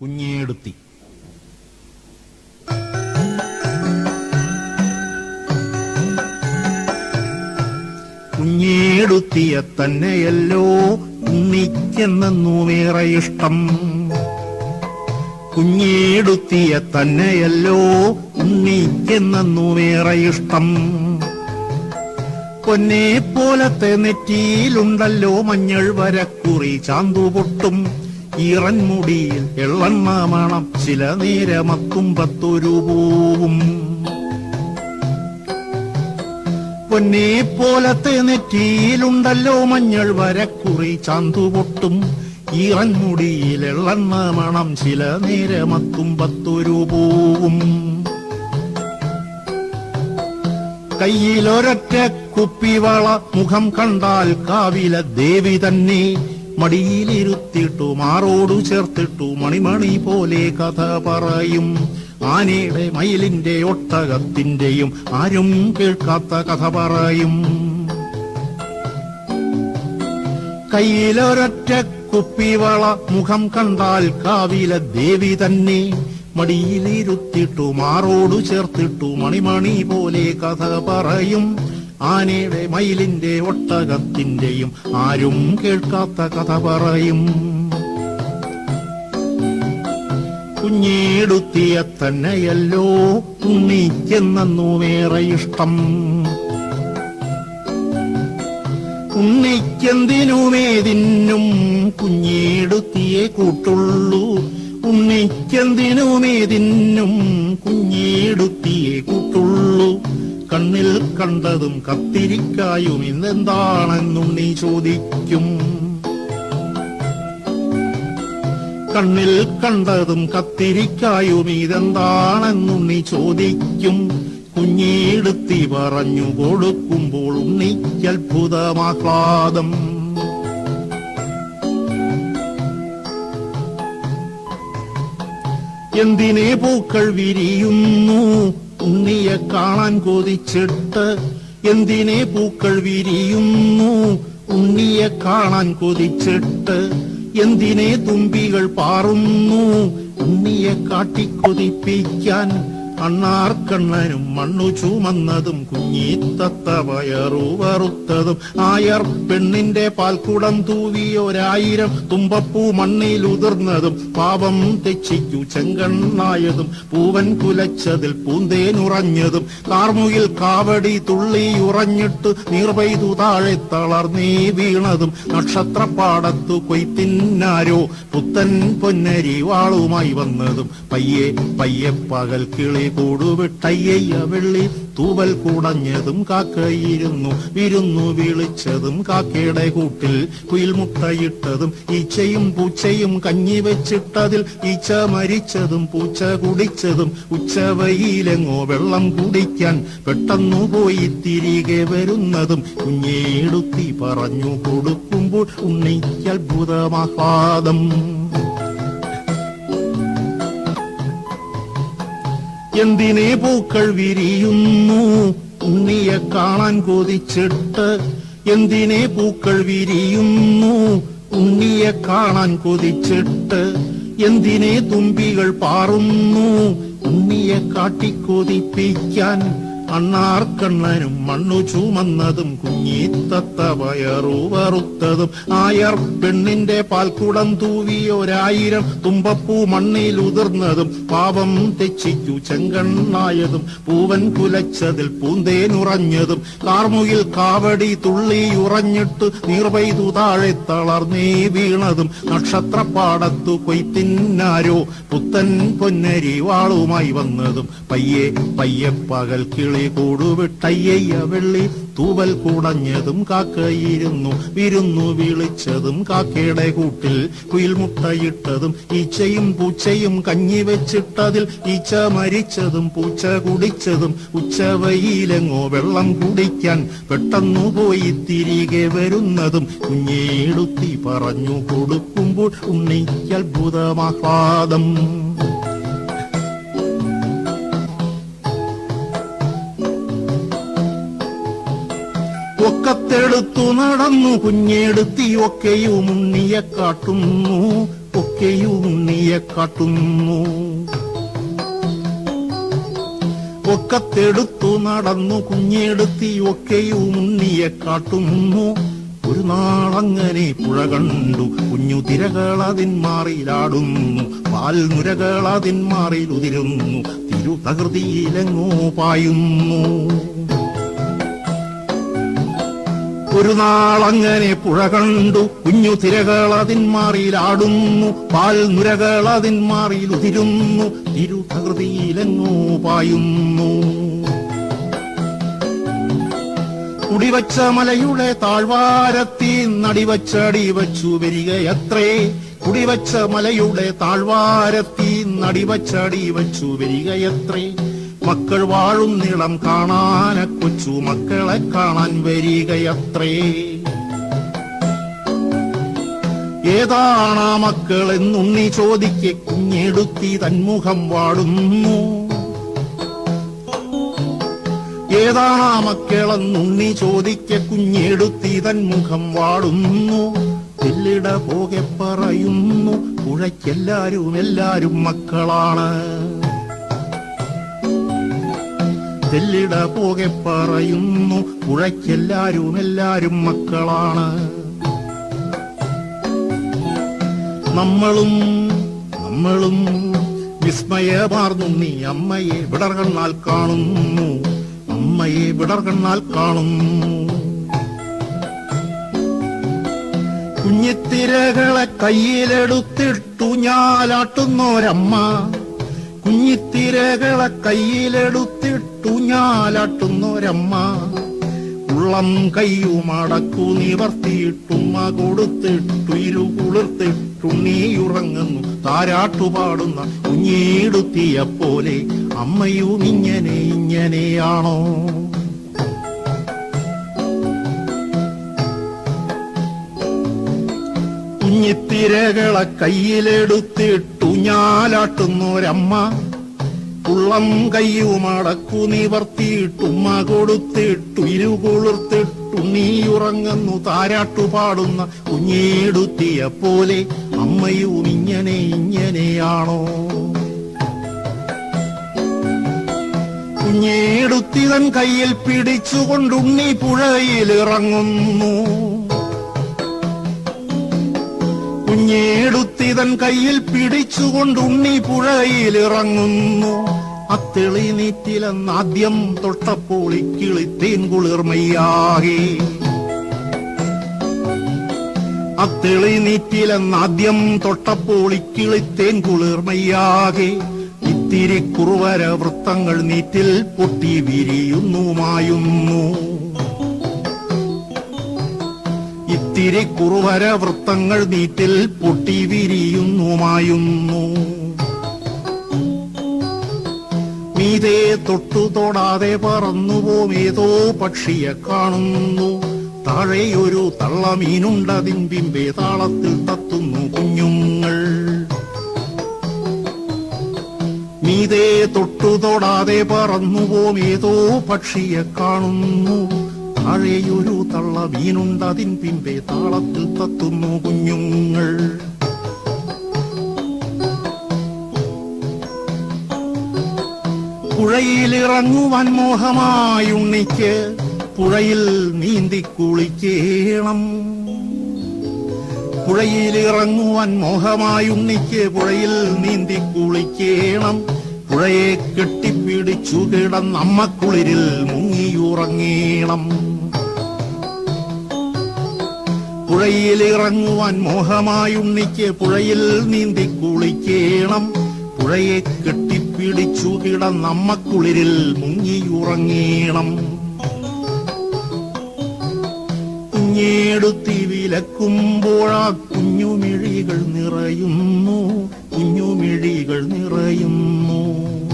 കുഞ്ഞേടുത്തി. കുഞ്ഞേടുത്തിയ തന്നെയല്ലോ ഉണ്ണിക്കെന്നൂമേറെ ഇഷ്ടം. കുഞ്ഞേടുത്തിയ തന്നെയല്ലോ ഉണ്ണിക്കെന്നൂമേറെ ഇഷ്ടം. പൊന്നെ പോലത്തെ നെറ്റിയിലുണ്ടല്ലോ മഞ്ഞൾ വരക്കുറി ചാന്തുപൊട്ടും ഈറൻമുടിയിൽ എള്ളെണ്ണ മണം ചില നേരമത്തുമ്പത്തൊരു പൂവും പൊന്നെ പോലത്തെ നെറ്റിയിലുണ്ടല്ലോ മഞ്ഞൾ വരക്കുറി ചാന്തുപൊട്ടും. ഇറൻമുടിയിൽ എള്ളെണ്ണ മണം ചില നേരമത്തുമ്പത്തൊരു പൂവും കയ്യിലൊരൊറ്റ കുപ്പിവള മുഖം കണ്ടാൽ കാവില ദേവി തന്നെ. മടിയിലിരുത്തിട്ടു മാറോടു ചേർത്തിട്ടു മണിമണി പോലെ കഥ പറയും. ആനയുടെ മയിലിന്റെ ഒട്ടകത്തിന്റെയും ആരും കേൾക്കാത്ത കഥ പറയും. കയ്യിലൊരൊറ്റ കുപ്പിവള മുഖം കണ്ടാൽ കാവില ദേവി തന്നെ. മടിയിലിരുത്തിട്ടു മാറോടു ചേർത്തിട്ടു മണിമണി പോലെ കഥ പറയും. ആനയുടെ മയിലിന്റെ ഒട്ടകത്തിന്റെയും ആരും കേൾക്കാത്ത കഥ പറയും. കുഞ്ഞേടുത്തിയ തന്നെയല്ലോ ഉണ്ണിക്കെന്നു വേറെ ഇഷ്ടം. ഉണ്ണിക്കെന്തിനുമേതിന്നും കുഞ്ഞേടുത്തിയെ കൂട്ടുള്ളൂ. ഉണ്ണിക്കെന്തിനുമേതിന്നും കുഞ്ഞേടുത്തിയെ കൂട്ടുള്ളൂ. കണ്ണിൽ കണ്ടതും കത്തിരിക്കായും ഇന്നെന്താണെന്നും നീ ചോദിക്കും. കണ്ണിൽ കണ്ടതും കത്തിരിക്കായും ഇതെന്താണെന്നും നീ ചോദിക്കും. കുഞ്ഞിടുത്തി പറഞ്ഞു കൊടുക്കുമ്പോൾ ഉണ്ണിക്കത്ഭുതമാഹ്ലാദം. എന്തിനെ പൂക്കൾ വിരിയുന്നു? ഉണ്ണിയെ കാണാൻ കൊതിച്ചിട്ട് എന്തിനെ പൂക്കൾ വിരിയുന്നു? ഉണ്ണിയെ കാണാൻ കൊതിച്ചിട്ട് എന്തിനെ തുമ്പികൾ പാറുന്നു? ഉണ്ണിയെ കാട്ടിക്കൊതിപ്പിക്കാൻ അണ്ണാർക്കണ്ണനും മണ്ണു ചുമന്നതും കുഞ്ഞീത്തത്ത വയറു വറുത്തതും ആയർ പെണ്ണിന്റെ പാൽക്കുടം തൂവിയൊരായിരം തുമ്പപ്പൂ മണ്ണിൽ ഉതിർന്നതും പാപം തെച്ചിക്കു ചെങ്കണ്ണായതും പൂവൻ കുലച്ചതിൽ പൂന്തേനുറഞ്ഞതും കാർമുകിൽ കാവടി തുള്ളിയുറഞ്ഞിട്ട് നീർപെയ്തു താഴെ തളർന്നീ വീണതും നക്ഷത്രപ്പാടത്തു കൊയ്ത്തിന്നാരോ പുത്തൻ പൊന്നരി വാളുമായി വന്നതും പയ്യെ പയ്യെ പകൽ കിളി കൂടുവിട്ടയ്യ വെള്ളി തൂവൽ കുടഞ്ഞതും കാക്കയിരുന്നു. വിരുന്നു വിളിച്ചതും കാക്കയുടെ കൂട്ടിൽ കുയിൽ മുട്ടയിട്ടതും ഈച്ചയും പൂച്ചയും കഞ്ഞി വെച്ചിട്ടതിൽ ഈച്ച മരിച്ചതും പൂച്ച കുടിച്ചതും ഉച്ചവയിലെങ്ങോ വെള്ളം കുടിക്കാൻ പെട്ടെന്നു പോയി തിരികെ വരുന്നതും കുഞ്ഞേടുത്തി പറഞ്ഞു കൊടുക്കുമ്പോൾ ഉണ്ണിക്ക് അത്ഭുതമാഹ്ലാദം എന്തിനെ പൂക്കൾ വിരിയുന്നു? ഉണ്ണിയെ കാണാൻ കൊതിച്ചിട്ട് എന്തിനെ പൂക്കൾ വിരിയുന്നു? ഉണ്ണിയെ കാണാൻ കൊതിച്ചിട്ട് എന്തിനെ തുമ്പികൾ പാറുന്നു? ഉണ്ണിയെ കാട്ടിക്കൊതിപ്പിക്കാൻ അണ്ണാർക്കണ്ണനും മണ്ണു ചുമന്നതും കുഞ്ഞീത്തത്ത വയറു വറുത്തതും ആയർ പെണ്ണിന്റെ പാൽക്കുടം തൂവിയൊരായിരം തുമ്പപ്പൂ മണ്ണിൽ ഉതിർന്നതും പാപം തെച്ചിക്കു ചെങ്കണ്ണായതും പൂവൻ കുലച്ചതിൽ പൂന്തേനുറഞ്ഞതും കാർമുകിൽ കാവടി തുള്ളി ഉറഞ്ഞിട്ട് നീർവൈതു താഴെ തളർന്നേ വീണതും നക്ഷത്രപ്പാടത്തു കൊയ്ത്തിന്നാരോ പുത്തൻ പൊന്നരി വാളുമായി വന്നതും പയ്യെ പയ്യെ പകൽ കിളി കൂടുവിട്ടയ്യ വെള്ളി. തൂവൽ കുടഞ്ഞതും കാക്കയിരുന്നു. വിരുന്നു വിളിച്ചതും കാക്കയുടെ കൂട്ടിൽ. കുയിൽ മുട്ടയിട്ടതും ഈച്ചയും പൂച്ചയും കഞ്ഞി വെച്ചിട്ടതിൽ. ഈച്ച മരിച്ചതും പൂച്ച കുടിച്ചതും ഉച്ചവയിലെങ്ങോ വെള്ളം കുടിക്കാൻ പെട്ടെന്നു പോയി തിരികെ വരുന്നതും കുഞ്ഞേടുത്തി പറഞ്ഞു കൊടുക്കുമ്പോൾ ഉണ്ണിക്ക് അത്ഭുതമാഹ്ലാദം. ഒക്കത്തെടുത്തു നടന്നു കുഞ്ഞെടുത്തി ഒക്കെയും ഉണ്ണിയെ കാട്ടുന്നു ഒക്കെയും ഉണ്ണിയെ കാട്ടുന്നു. ഒക്കത്തെടുത്തു നടന്നു കുഞ്ഞെടുത്തി ഒക്കെയും ഉണ്ണിയെ കാട്ടുന്നു. ഒരു നാളങ്ങനെ പുഴ കണ്ടു കുഞ്ഞു തിരകളതിൻ മാറിയിലാടുന്നു പാൽനുരകൾ മാറിയിലുതിരുന്നു തിരുതകൃതിയിലെങ്ങോ പായുന്നു. ഒരു നാളങ്ങനെ പുഴ കണ്ടു. കുഞ്ഞു തിരകൾ അതിൻ മാറിയിലാടുന്നു പാൽ നുരകൾ അതിൻ മാറിയിൽ ഉതിരുന്നു. തിരുപ്രകൃതിയിലെങ്ങോ പായുന്നു. കുടിവച്ച മലയുടെ താഴ്വാരത്തിൽ നടിവച്ചടി വച്ചു വരികയത്രേ. കുടിവച്ച മലയുടെ താഴ്വാരത്തിൽ നടിവച്ചടി വച്ചു വരികയത്രേ. മക്കൾ വാഴും നീളം കാണാന കൊച്ചു മക്കളെ കാണാൻ വരികയത്രേ. ഏതാണാ മക്കൾ എന്നുണ്ണി ചോദിക്കെ കുഞ്ഞെടുത്തി തന്മുഖം വാടുന്നു. ഏതാണാ മക്കളെന്നുണ്ണി ചോദിക്കെ കുഞ്ഞെടുത്തി തന്മുഖം വാടുന്നു. പോകെ പറയുന്നു പുഴയ്ക്കെല്ലാരും എല്ലാരും മക്കളാണ്. തെല്ലിട പോകെ പറയുന്നു. പുഴയ്ക്കെല്ലാരും എല്ലാരും മക്കളാണ്. നമ്മളും നമ്മളും വിസ്മയമാർന്നു നീ അമ്മയെ വിടർകണ്ണാൽ കാണുന്നു. അമ്മയെ വിടർകണ്ണാൽ കാണുന്നു. കുഞ്ഞിത്തിരകളെ കയ്യിലെടുത്തിട്ടു ഞാലാട്ടുന്നോരമ്മ. കുഞ്ഞിത്തിരകളെ കയ്യിലെടുത്തിട്ടു ഞാലാട്ടുന്നോരമ്മ. ഉള്ളം കയ്യുമടക്കു നിവർത്തിയിട്ടുമ്മ കൊടുത്തിട്ടു ഇരു നീയുറങ്ങുന്നു താരാട്ടുപാടുന്ന കുഞ്ഞീടുത്തിയ പോലെ അമ്മയും ഇങ്ങനെ ഇങ്ങനെയാണോ? കുഞ്ഞിത്തിരകളെ കയ്യിലെടുത്തിട്ടു ഞാലാട്ടുന്നോരമ്മ. ഉള്ളം കയ്യുമടക്കു നിവർത്തിയിട്ടുമ്മ കൊടുത്തിട്ടു ഇരുകുളിർത്തിട്ടു നീയുറങ്ങുന്നു താരാട്ടു പാടുന്ന കുഞ്ഞേടുത്തിയ പോലെ അമ്മയും ഇങ്ങനെ ഇങ്ങനെയാണോ? കുഞ്ഞേടുത്തിതൻ കയ്യിൽ പിടിച്ചുകൊണ്ടുണ്ണി പുഴയിലിറങ്ങുന്നു. കുഞ്ഞേടുത്തിതൻ കയ്യിൽ പിടിച്ചുകൊണ്ട് ഉണ്ണി പുഴയിലിറങ്ങുന്നു. അത്തിളി നീറ്റിലെന്നാദ്യം തൊട്ടപ്പോൾ ഇക്കിളിത്തേൻ കുളിർമയ്യാകെ. അത്തിളി നീറ്റിലെന്നാദ്യം തൊട്ടപ്പോൾ ഇക്കിളിത്തേൻ കുളിർമയ്യാകെ. ഇത്തിരി കുറുവര വൃത്തങ്ങൾ നീറ്റിൽ പൊട്ടി വിരിയുന്നു ഇത്തിരി കുറുവര വൃത്തങ്ങൾ നീറ്റിൽ പൊട്ടി വിരിയുന്നുമായുന്നു മീതേ തൊട്ടു തൊടാതെ പറന്നു പോവേതോ പക്ഷിയെ കാണുന്നു. താഴെയൊരു തള്ളമീനുണ്ടതിൻ ബിംബെ താളത്തിൽ തത്തുന്നു കുഞ്ഞുങ്ങൾ. മീതേ തൊട്ടു തൊടാതെ പറന്നു പോവേതോ പക്ഷിയെ കാണുന്നു. താഴെയൊരു തള്ള വീനുണ്ടതിൻ പിമ്പെ താളത്തിൽ തത്തുന്നു കുഞ്ഞുങ്ങൾ. പുഴയിലിറങ്ങുവാൻ മോഹമായുണ്ണിക്ക് പുഴയിൽ നീന്തി കുളിക്കേണം. പുഴയിലിറങ്ങുവാൻ മോഹമായുണ്ണിക്ക് പുഴയിൽ നീന്തി കുളിക്കേണം. പുഴയെ കെട്ടിപ്പിടിച്ചു കിടന്നമ്മക്കുളിരിൽ മുങ്ങിയുറങ്ങേണം. പുഴയിലിറങ്ങുവാൻ മോഹമായുണ്ണിക്ക് പുഴയിൽ നീന്തി കുളിക്കേണം. പുഴയെ കെട്ടിപ്പിടിച്ചു കിടന്നമ്മക്കുളിരിൽ മുങ്ങിയുറങ്ങേണം. കുഞ്ഞേടുത്തി വിലക്കുമ്പോഴാ കുഞ്ഞുമിഴികൾ നിറയുന്നു. കുഞ്ഞുമിഴികൾ നിറയുന്നു.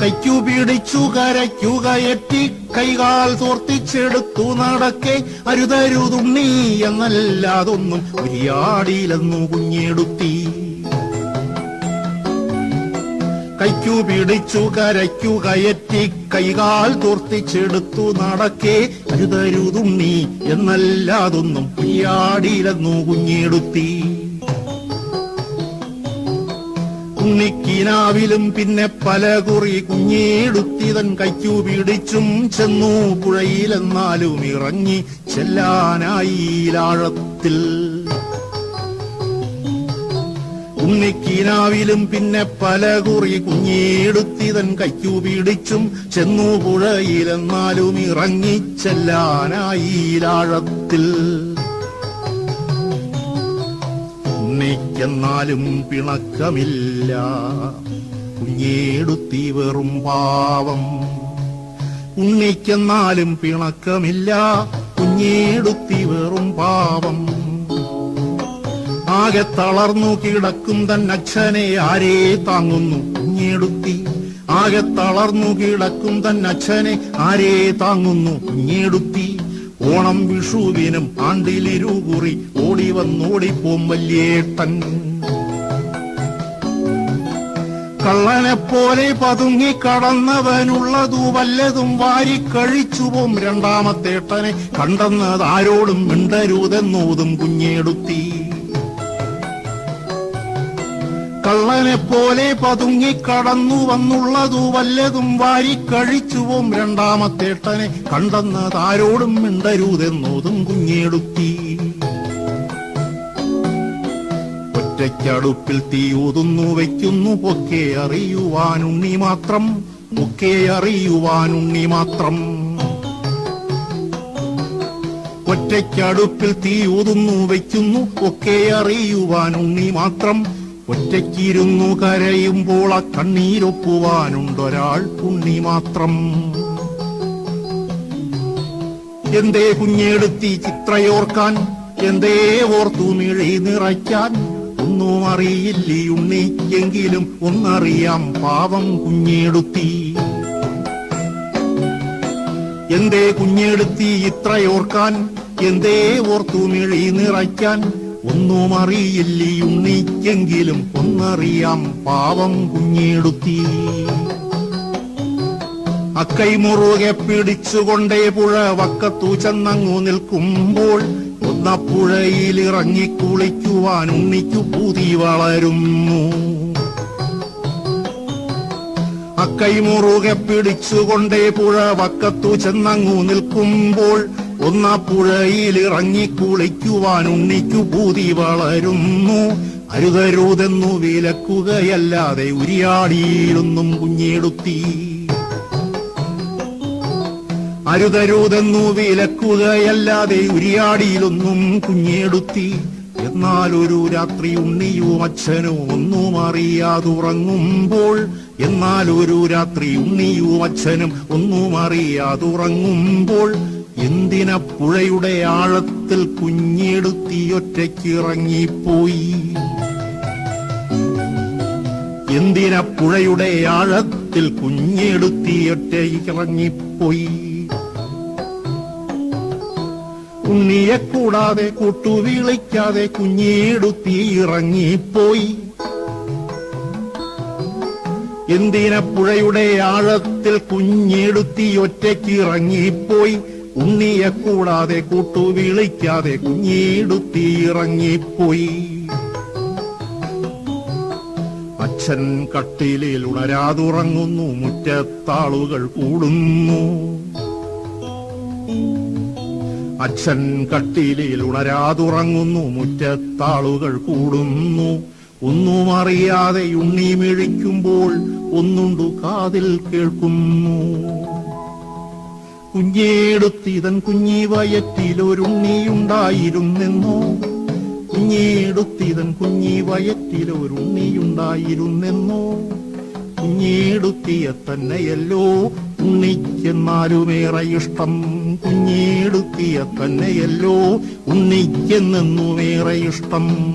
കൈക്കു പീടിച്ചു കരയ്ക്കു കയറ്റി കൈകാൽ തോർത്തിച്ചെടുത്തു നടക്കെ അരുതരുതുണ്ണി എന്നല്ലാതൊന്നും ഉരിയാടിയിലെന്നു കുഞ്ഞെടുത്തി. കൈക്കു പിടിച്ചു കരയ്ക്കു കയറ്റി കൈകാൽ തോർത്തിച്ചെടുത്തു നടക്കെ അരുതരുതുണ്ണി എന്നല്ലാതൊന്നും ഉരിയാടിയിലെന്നു കുഞ്ഞെടുത്തി. ഉണ്ണിക്കിനാവിലും പിന്നെ പല കുറി കുഞ്ഞിടുത്തിതൻ കൈക്കു പിടിച്ചും ചെന്നു പുഴയിലെന്നാലും ഇറങ്ങി ചെല്ലാനായിലാഴത്തിൽ ഉണ്ണിക്കിനാവിലും പിന്നെ പല കുറി കുഞ്ഞിടുത്തിതൻ കൈക്കു പിടിച്ചും ചെന്നു പുഴയിലെന്നാലും ഇറങ്ങി ചെല്ലാനായിലാഴത്തിൽ ഉണ്ണിക്കെന്നാലും പിണക്കമില്ല. കുഞ്ഞേടുത്തി വെറും പാവം. ഉണ്ണിക്കെന്നാലും പിണക്കമില്ല. കുഞ്ഞേടുത്തി വെറും പാവം. ആകെ തളർന്നു കിടക്കും തന്നച്ഛനെ ആരേ താങ്ങുന്നു? കുഞ്ഞേടുത്തി. ആകെ തളർന്നു കിടക്കും തന്നച്ഛനെ ആരേ താങ്ങുന്നു? കുഞ്ഞേടുത്തി. ഓണം വിഷുവിനും ആണ്ടിലിരുകുറി ഓടി വന്നോടിപ്പോം വല്യേട്ടൻ കള്ളനെ പോലെ പതുങ്ങി കടന്നവനുള്ളതു വല്ലതും വാരിക്കഴിച്ചുപോം രണ്ടാമത്തേട്ടനെ. കണ്ടെന്നത് ആരോടും മിണ്ടരുതെന്നോതും കുഞ്ഞേടുത്തി. കള്ളനെ പോലെ പതുങ്ങി കടന്നു വന്നുള്ളതു വല്ലതും വാരിക്കഴിച്ചുവും രണ്ടാമത്തേട്ടനെ കണ്ടെന്ന് ആരോടും മിണ്ടരുതെന്നോതും കുഞ്ഞെടുത്തി. ഒറ്റയ്ക്കടുപ്പിൽ തീയൂതുന്നു വയ്ക്കുന്നു പൊക്കെ അറിയുവാനുണ്ണി മാത്രം പൊക്കെ അറിയുവാനുണ്ണി മാത്രം. ഒറ്റയ്ക്കടുപ്പിൽ തീയൂതുന്നു വയ്ക്കുന്നു ഒക്കെ അറിയുവാനുണ്ണി മാത്രം ഒറ്റയ്ക്കിരുന്നു കരയുമ്പോൾ ആ കണ്ണീരൊപ്പുവാനുണ്ടൊരാൾ പുണ്ണി മാത്രം. എന്തേ കുഞ്ഞെടുത്തി ചിത്രയോർക്കാൻ എന്തേ ഓർത്തു നിഴി നിറയ്ക്കാൻ? ഒന്നും അറിയില്ലയുണ്ണി എങ്കിലും ഒന്നറിയാം പാവം കുഞ്ഞെടുത്തി. എന്തേ കുഞ്ഞെടുത്തി ഇത്രയോർക്കാൻ എന്തേ ഓർത്തു നിഴി നിറയ്ക്കാൻ? ഒന്നും അറിയില്ല ഉണ്ണിക്കെങ്കിലും ഒന്നറിയാം പാവം കുഞ്ഞിടുത്തി. അക്കൈ മുറുകെ പിടിച്ചുകൊണ്ടേ പുഴ വക്കത്തു ചെന്നങ്ങു നിൽക്കുമ്പോൾ ഇറങ്ങി കുളിക്കുവാൻ ഉണ്ണിക്കു പൂതി വളരുന്നു. അക്കൈ മുറുകെ പിടിച്ചുകൊണ്ടേ പുഴ വക്കത്തു ചെന്നങ്ങു നിൽക്കുമ്പോൾ ഒന്നപ്പുഴയിൽ ഇറങ്ങി കുളിക്കുവാൻ ഉണ്ണിക്കു ഭൂതി വളരുന്നു. അരുതരുതെന്നു വിലക്കുകയല്ലാതെ ഉരിയാടിയിലൊന്നും കുഞ്ഞെടുത്തി. അരുതരുതെന്നു വിലക്കുകയല്ലാതെ ഉരിയാടിയിലൊന്നും കുഞ്ഞെടുത്തി. എന്നാൽ ഒരു രാത്രി ഉണ്ണിയോ അച്ഛനും ഒന്നും അറിയാതുറങ്ങുമ്പോൾ എന്നാൽ ഒരു രാത്രി ഉണ്ണിയോ അച്ഛനും ഒന്നും അറിയാതുറങ്ങുമ്പോൾ എന്തിന പുഴയുടെ ആഴത്തിൽ കുഞ്ഞെടുത്തി ഒറ്റയ്ക്കിറങ്ങിപ്പോയി എന്തിന പുഴയുടെ ആഴത്തിൽ കുഞ്ഞെടുത്തി ഒറ്റയ്ക്കിറങ്ങിപ്പോയി ഉണ്ണിയെ കൂടാതെ കൂട്ടുവിളിക്കാതെ കുഞ്ഞിയെടുത്തി ഇറങ്ങിപ്പോയി. എന്തിന പുഴയുടെ ആഴത്തിൽ കുഞ്ഞെടുത്തി ഒറ്റയ്ക്ക് ഇറങ്ങിപ്പോയി? ഉണ്ണിയെ കൂടാതെ കൂട്ടു വിളിക്കാതെ കുഞ്ഞിടുത്തി ഇറങ്ങിപ്പോയി അച്ഛൻ കട്ടിലിൽ ഉണരാതുറങ്ങുന്നു മുറ്റത്താളുകൾ കൂടുന്നു അച്ഛൻ കട്ടിലിൽ ഉണരാതുറങ്ങുന്നു മുറ്റത്താളുകൾ കൂടുന്നു. ഒന്നും അറിയാതെ ഉണ്ണി മിഴിക്കുമ്പോൾ ഒന്നുണ്ടു കാതിൽ കേൾക്കുന്നു. കുഞ്ഞേടുത്തിതൻ കുഞ്ഞി വയറ്റിലൊരുണ്ണിയുണ്ടായിരുന്നെന്നോ? കുഞ്ഞേടുത്തിതൻ കുഞ്ഞി വയറ്റിലൊരുണ്ണിയുണ്ടായിരുന്നെന്നോ? കുഞ്ഞേടുത്തിയെ തന്നെയല്ലോ ഉണ്ണിക്കെന്നാലുമേറെ ഇഷ്ടം. കുഞ്ഞേടുത്തിയെ തന്നെയല്ലോ ഉണ്ണിക്കെന്നെന്നുമേറെ ഇഷ്ടം.